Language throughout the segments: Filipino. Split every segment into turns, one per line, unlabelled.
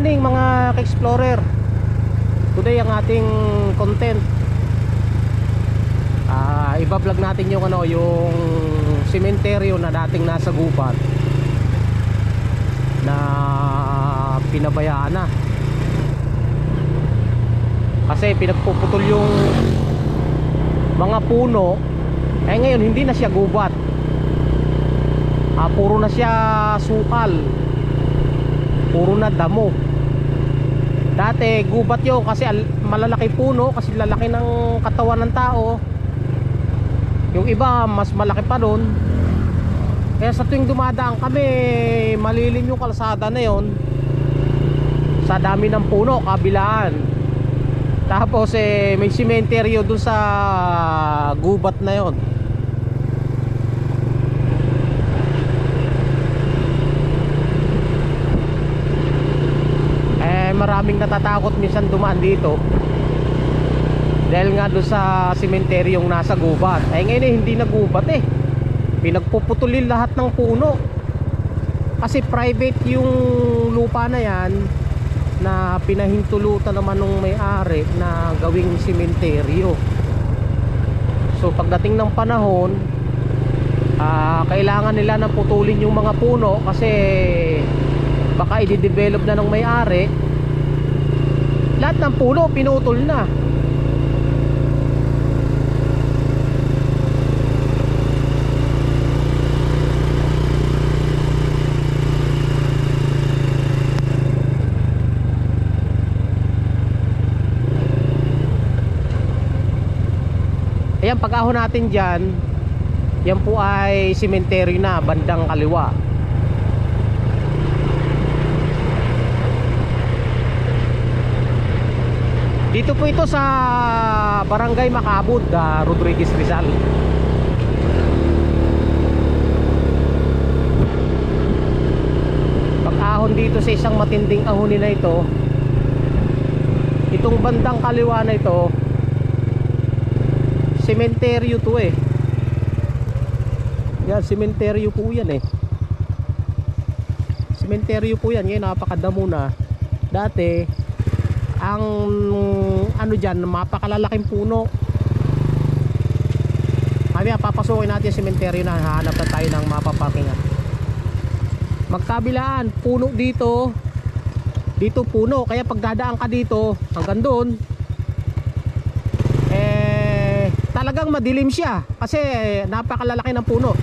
morning mga ka-explorer. Today ang ating content. Ah Iba-vlog natin yung ano Yung sementeryo na dating nasa gubat Na pinabayaan na. Kasi pinagpuputol yung Mga puno. Eh ngayon hindi na siya gubat. Ah, Puro na siya sukal puro na damo. Dati gubat yun kasi al- malalaki puno kasi lalaki ng katawan ng tao. Yung iba mas malaki pa doon kaya sa tuwing dumadaan kami malilim yung kalsada na yon sa dami ng puno kabilaan. Tapos eh may simenteryo doon sa gubat na yon eh maraming natatakot minsan dumaan dito. Dahil nga doon sa sementeryong nasa gubat. Eh ngayon eh hindi na gubat eh. Pinagpuputulin lahat ng puno. Kasi private yung lupa na yan na pinahintulutan naman nung may-ari na gawing sementeryo. So pagdating ng panahon ah, kailangan nila na putulin yung mga puno kasi baka i-develop na ng may-ari lahat ng puno pinutol na. Ayan pag ahon natin dyan yan po ay sementeryo na bandang kaliwa Dito po ito sa Barangay Macabud, ah, Rodriguez Rizal. Pag-ahon dito sa isang matinding ahon nila ito, itong bandang kaliwa na ito, sementeryo to eh. Yan, sementeryo po yan eh. Sementeryo po yan, ngayon napakadamo na. Dati, ang ano dyan, mapakalalaking puno. Kaya papasukin natin yung sementeryo na hahanap na tayo ng mapaparkingan. Magkabilaan, puno dito. Dito puno, kaya pag ka dito, hanggang doon, eh, talagang madilim siya. Kasi napakalalaki ng puno.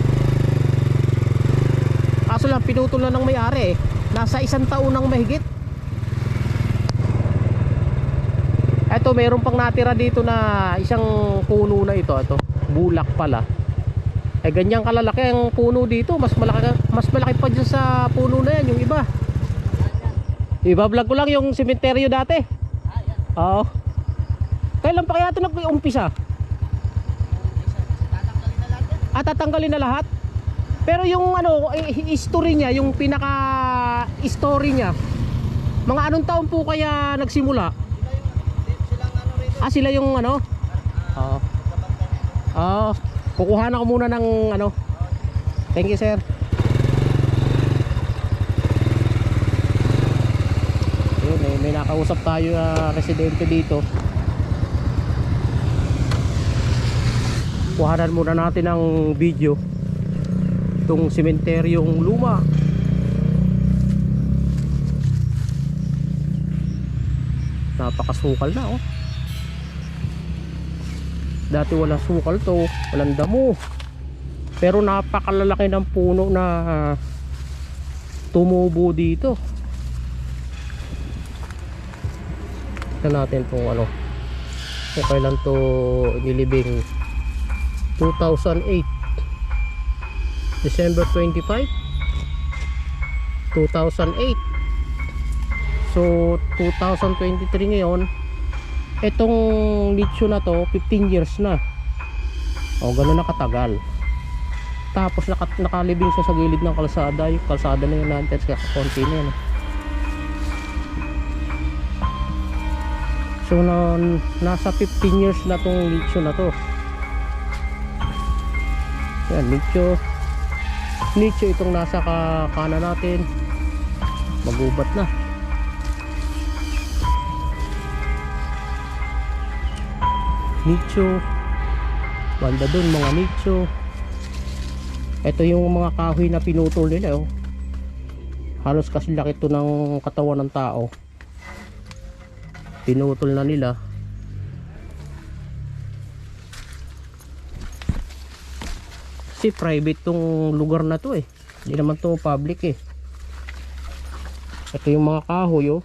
Kaso lang, pinutol na ng may-ari eh. Nasa isang taon nang mahigit. Eto, mayroon pang natira dito na isang puno na ito. Ito, bulak pala. Eh, ganyang kalalaki ang puno dito. Mas malaki, mas malaki pa dyan sa puno na yan, yung iba. Iba-vlog ko lang yung sementeryo dati. Oo. Kailan pa kaya ito nag-umpisa? Ah, tatanggalin na lahat? Pero yung ano, history niya, yung pinaka story niya, mga anong taon po kaya nagsimula? Ah, sila yung ano? Oo. Oo. Kukuha na ko muna ng ano. Thank you, sir. Yun, may, may nakausap tayo na residente dito. Kuhanan muna natin ng video itong sementeryong luma. Napakasukal na oh. Dati wala sukal to, walang damo. Pero napakalalaki ng puno na ah, tumubo dito. Tignan natin kung ano. Kung kailan to nilibing 2008 December 25 2008 So 2023 ngayon Itong nicho na to 15 years na. O gano'n na katagal Tapos naka, nakalibing siya sa gilid ng kalsada. Yung kalsada na yun natin Kaya konti na yun. So na, nasa 15 years na tong nicho na to. Yan nicho Nicho itong nasa ka kanan natin. Magubat na nicho banda dun mga nicho ito yung mga kahoy na pinutol nila oh. halos kasi laki to ng katawan ng tao. Pinutol na nila. Kasi private tong lugar na to eh. Hindi naman to public eh. Ito yung mga kahoy oh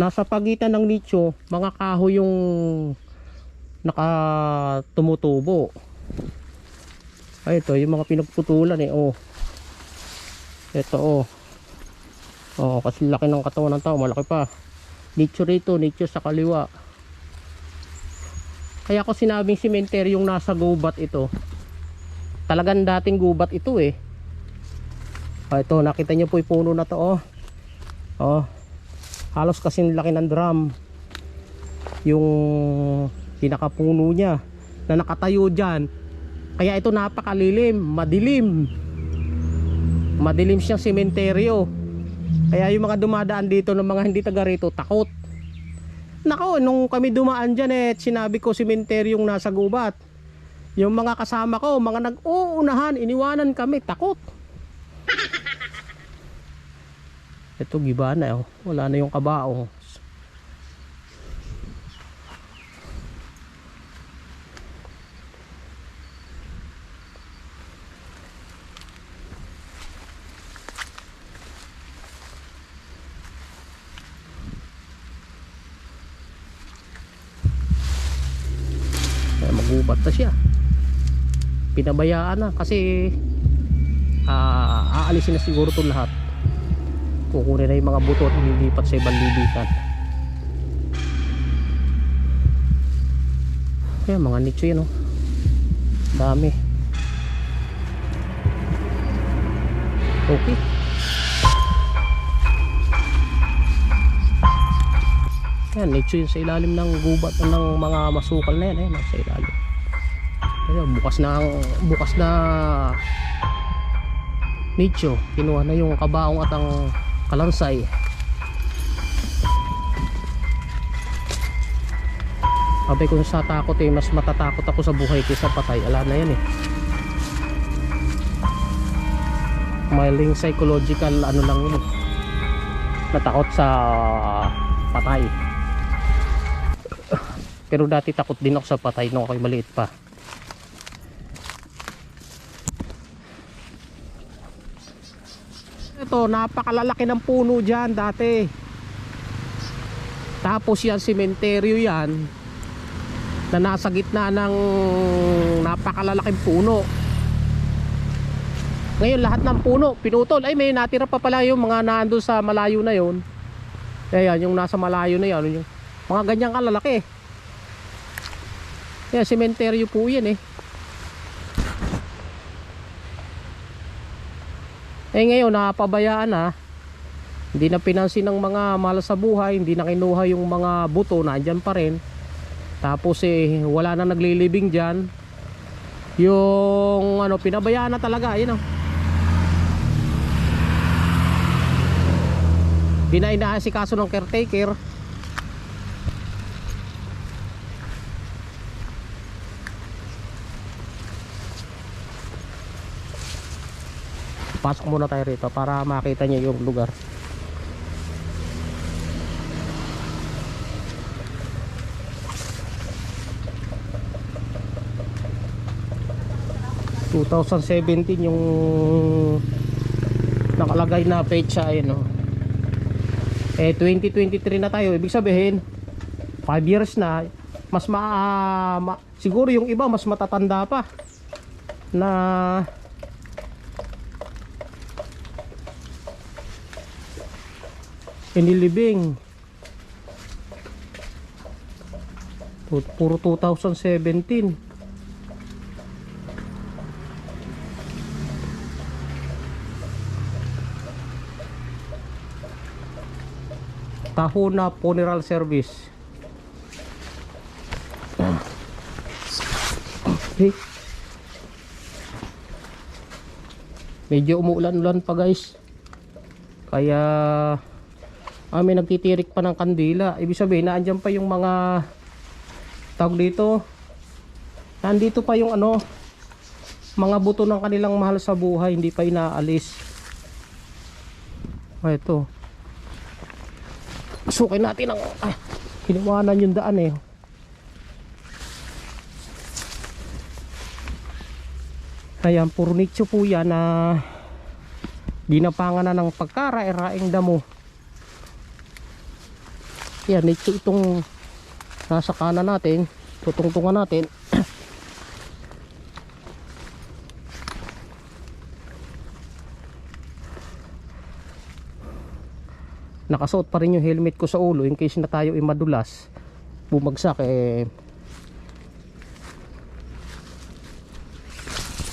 nasa pagitan ng nicho mga kahoy yung naka tumutubo ay ito yung mga pinagputulan eh oh. Ito oh. Oh kasi laki ng katawan ng tao malaki pa. Nicho rito nicho sa kaliwa. Kaya ko sinabing sementeryong nasa gubat ito. Talagang dating gubat ito eh. Oh, ito nakita nyo po yung puno na to oh. Oh halos kasing laki ng drum. Yung pinakapuno niya na nakatayo dyan. Kaya ito napakalilim madilim. Madilim siyang sementeryo kaya yung mga dumadaan dito ng mga hindi taga rito takot. Nako nung kami dumaan dyan eh sinabi ko sementeryong nasa gubat. Yung mga kasama ko mga nag-uunahan iniwanan kami takot ito giba na oh. wala na yung kabaong. Kaya magubat na siya. Pinabayaan na kasi ah, aalisin na siguro itong lahat kukunin na yung mga buto at lilipat sa ibang libitan kaya mga nicho yun oh. Dami. Okay. Yan nicho yun sa ilalim ng gubat ng mga masukal na yan. Eh, nasa ilalim. Ayun, bukas na bukas na nicho. Kinuha na yung kabaong at ang kalansay. Sabi ko sa takot eh mas matatakot ako sa buhay kaysa patay. Ala na yan eh. Miling psychological ano lang yun eh. natakot sa patay. Pero dati takot din ako sa patay nung ako'y maliit pa ito napakalalaki ng puno dyan dati. Tapos yan sementeryo yan na nasa gitna ng napakalalaking puno. Ngayon lahat ng puno pinutol. Ay may natira pa pala yung mga naandun sa malayo na yon ayan yung nasa malayo na yan yung mga ganyang kalalaki. Yan sementeryo po yan eh Eh ngayon napabayaan na hindi na pinansin ng mga mahal sa buhay, hindi na kinuha yung mga buto, nandyan pa rin. Tapos eh wala na naglilibing diyan. Yung ano pinabayaan na talaga, yun oh. Di na inaasikaso ng caretaker. Pasok muna tayo rito para makita nyo yung lugar ...2017 yung... ...nakalagay na pecha ayun oh. Eh 2023 na tayo Ibig sabihin 5 years na Mas ma, ma... Siguro yung iba mas matatanda pa Na... inilibing. Pu- puro 2017 Tahuna Funeral Service. Okay. medyo umuulan-ulan pa guys. Kaya ah, may nagtitirik pa ng kandila. Ibig sabihin naandyan pa yung mga tawag dito nandito pa yung ano mga buto ng kanilang mahal sa buhay hindi pa inaalis. Ah, ito pasukin natin ang ah, hiniwanan yung daan eh. Ayan puro nicho po yan na ginapangan na ng pagkaraing damo yan nicho itong nasa kanan natin tutungtungan natin. Nakasuot pa rin yung helmet ko sa ulo in case na tayo ay madulas bumagsak eh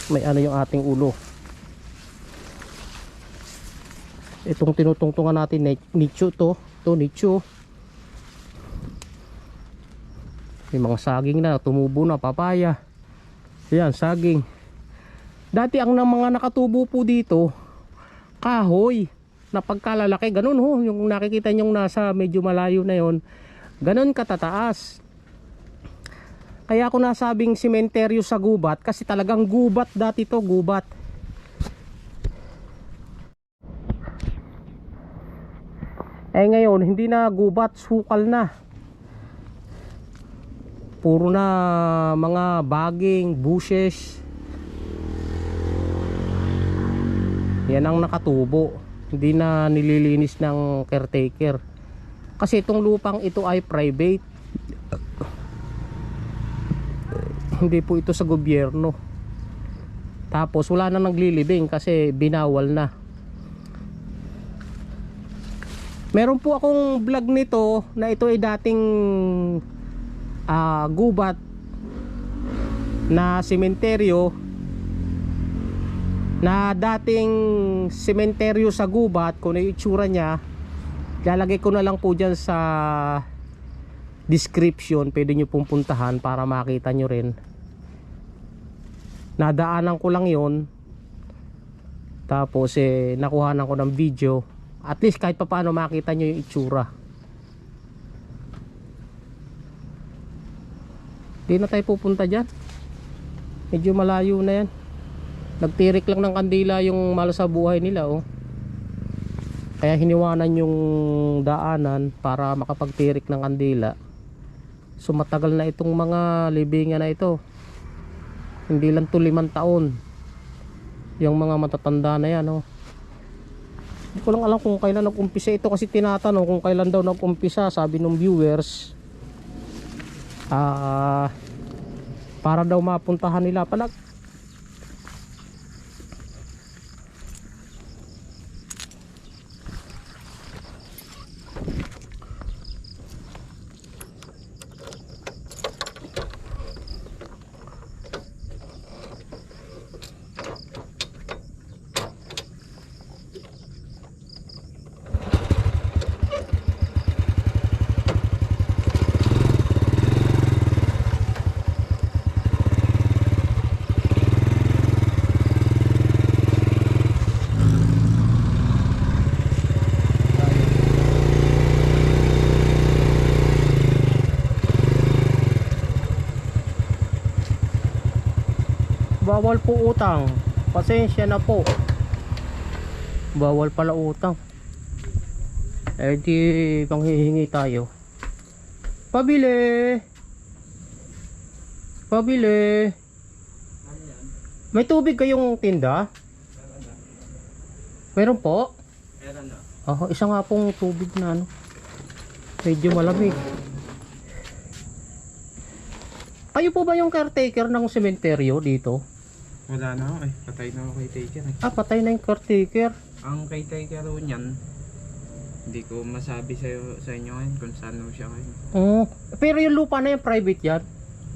may ano yung ating ulo. Itong tinutungtungan natin ni- nicho to to nicho may mga saging na tumubo na papaya. Yan saging. Dati ang ng mga nakatubo po dito kahoy na pagkalalaki. Ganun ho yung nakikita nyong nasa medyo malayo na yon ganun katataas. Kaya ako nasabing sementeryo sa gubat kasi talagang gubat dati to gubat. Eh ngayon hindi na gubat sukal na puro na mga baging bushes. Yan ang nakatubo. Hindi na nililinis ng caretaker. Kasi itong lupang ito ay private. Hindi po ito sa gobyerno. Tapos wala na naglilibing kasi binawal na. Meron po akong vlog nito na ito ay dating ah, gubat na sementeryo na dating sementeryo sa gubat kung ano yung itsura niya lalagay ko na lang po dyan sa description. Pwede nyo pong puntahan para makita nyo rin. Nadaanan ko lang yon tapos eh nakuhanan ko ng video. At least kahit pa paano makita nyo yung itsura di na tayo pupunta dyan. Medyo malayo na yan. Nagtirik lang ng kandila yung malo sa buhay nila oh. Kaya hiniwanan yung daanan para makapagtirik ng kandila. So matagal na itong mga libingan na ito. Hindi lang to limang taon yung mga matatanda na yan oh. Hindi ko lang alam kung kailan nag-umpisa ito kasi tinatanong kung kailan daw nag-umpisa sabi ng viewers ah para daw mapuntahan nila palag bawal po utang pasensya na po bawal pala utang eh di panghihingi tayo pabili pabili may tubig kayong tinda meron po
Meron na.
Ah, isa nga pong tubig na ano. Medyo malamig. Kayo po ba yung caretaker ng sementeryo dito?
Wala na ako eh. Patay na ako kay Taker eh.
Ah, patay na yung caretaker.
Ang kay Taker ho niyan, hindi ko masabi sa, sa inyo ngayon kung saan ho siya ngayon.
Oh, pero yung lupa na yan, private yan.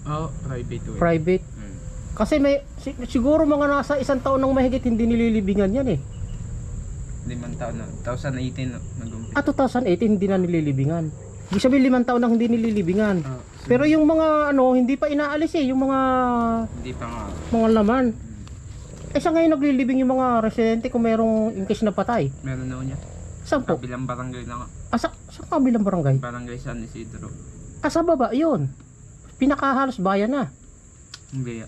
Oo, oh, private ho eh.
Private.
Hmm.
Kasi may, si- siguro mga nasa isang taon nang mahigit hindi nililibingan yan eh.
Limang taon na. 2018 no, nag-umpisa.
Ah, 2018 hindi na nililibingan. Ibig sabihin limang taon nang hindi nililibingan.
Ah,
Pero yung mga ano, hindi pa inaalis eh, yung mga
hindi pa nga.
mga laman. Eh sa ngayon naglilibing yung mga residente kung merong in case na patay.
Meron na niya.
Saan po?
Kabilang barangay lang.
Ah, sa, sa kabilang barangay?
Barangay San Isidro.
Ah, sa baba, yun. pinakahalos bayan na.
Hindi.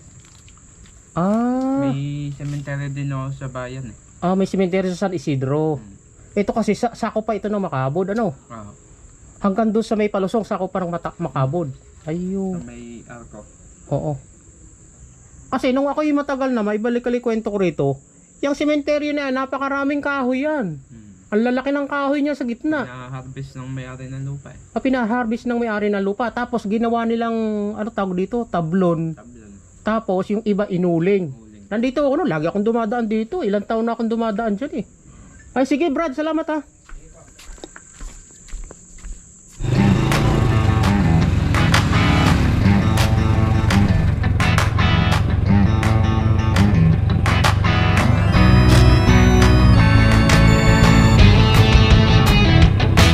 Ah,
May cemetery din ako sa bayan eh.
ah may cemetery sa San Isidro.
Hmm.
Ito kasi sa, sako pa ito ng Makabod, ano?
Ah,
Hanggang doon sa may palusong, sako pa ng mata- Makabod.
Sa
Ayun.
may arko.
Oo. Kasi nung ako yung matagal na, maibalik-alik kwento ko rito, yung cemetery na yan, napakaraming kahoy yan.
Hmm.
Ang lalaki ng kahoy niya sa gitna.
Na-harvest ng may-ari ng lupa eh.
Ah, pinaharvest ng may-ari ng lupa. Tapos ginawa nilang, ano tawag dito, tablon.
Tablon.
Tapos yung iba inuling.
Uling.
Nandito ako no, lagi akong dumadaan dito. Ilang taon na akong dumadaan dyan eh. Ay sige Brad, salamat ha.